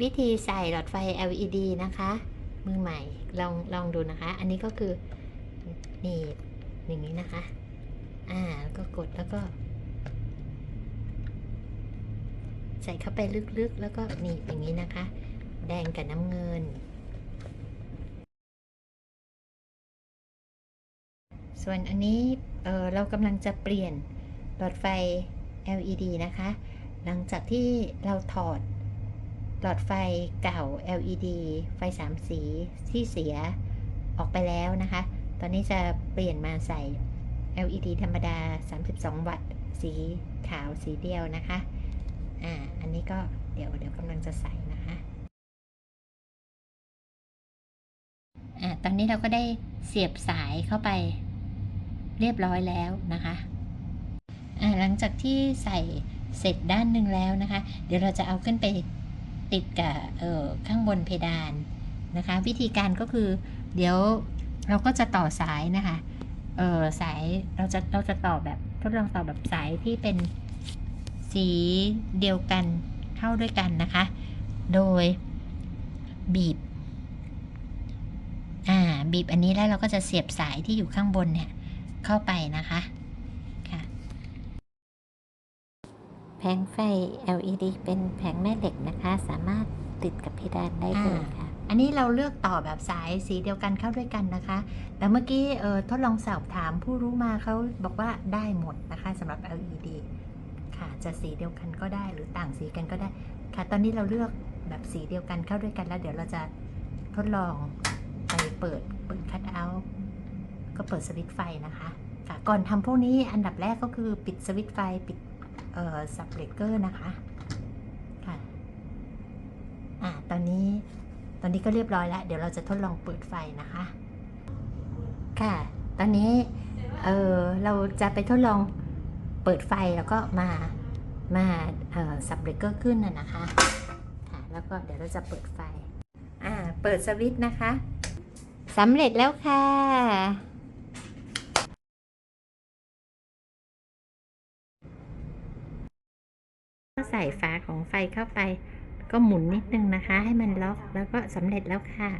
วิธีใส่หลอดไฟ LED นะคะ มือใหม่ลองลองดูนะคะ อันนี้ก็คือหนี่อย่างนี้นะคะ อ่าแล้วก็กดแล้วก็ ใส่เข้าไปลึกๆ แล้วก็หนีบอย่างนี้นะคะ แดงกับน้ำเงิน ส่วนอันนี้เออเรากำลังจะเปลี่ยนหลอดไฟ LED นะคะ หลังจากที่เราถอด หลอดไฟเก่า LED ไฟสามสีที่เสียออกไปแล้วนะคะ ตอนนี้จะเปลี่ยนมาใส่ LED ธรรมดา 32 วัตต์ สีขาวสีเดียวนะคะ อ่า อันนี้ก็เดี๋ยวเดี๋ยวกำลังจะใส่นะคะ อ่า ตอนนี้เราก็ได้เสียบสายเข้าไปเรียบร้อยแล้วนะคะ อ่า หลังจากที่ใส่เสร็จด้านหนึ่งแล้วนะคะ เดี๋ยวเราจะเอาขึ้นไป ติดกับเออข้างบนเพดานนะคะ วิธีการก็คือเดี๋ยวเราก็จะต่อสายนะคะเออสายเราจะเราจะต่อแบบทดลองต่อแบบสายที่เป็นสีเดียวกันเข้าด้วยกันนะคะ โดยบีบอ่าบีบอันนี้แล้วเราก็จะเสียบสายที่อยู่ข้างบนเนี่ยเข้าไปนะคะ แผงไฟ LED เป็นแผงแม่เหล็กนะคะ สามารถติดกับเพดานได้เลยค่ะ อันนี้เราเลือกต่อแบบสายสีเดียวกันเข้าด้วยกันนะคะ แต่เมื่อกี้เออทดลองสอบถามผู้รู้มาเขาบอกว่าได้หมดนะคะสำหรับ LED ค่ะ จะสีเดียวกันก็ได้หรือต่างสีกันก็ได้ ค่ะ ตอนนี้เราเลือกแบบสีเดียวกันเข้าด้วยกันแล้ว เดี๋ยวเราจะทดลองไปเปิดเปิดคัทเอาท์ก็เปิดสวิตช์ไฟนะคะ ค่ะ ก่อนทำพวกนี้อันดับแรกก็คือปิดสวิตช์ไฟปิดเอ่อ สับเบรกเกอร์นะคะค่ะอ่าตอนนี้ตอนนี้ก็เรียบร้อยแล้ว เดี๋ยวเราจะทดลองเปิดไฟนะคะ ค่ะ ตอนนี้เออเราจะไปทดลองเปิดไฟแล้วก็มามาเอ่อสับเบรกเกอร์ขึ้นน่ะนะคะค่ะแล้วก็เดี๋ยวเราจะเปิดไฟอ่าเปิดสวิตช์นะคะสำเร็จแล้วค่ะ ใส่ฝาของไฟเข้าไป ก็หมุนนิดนึงนะคะ ให้มันล็อกแล้วก็สำเร็จแล้วค่ะ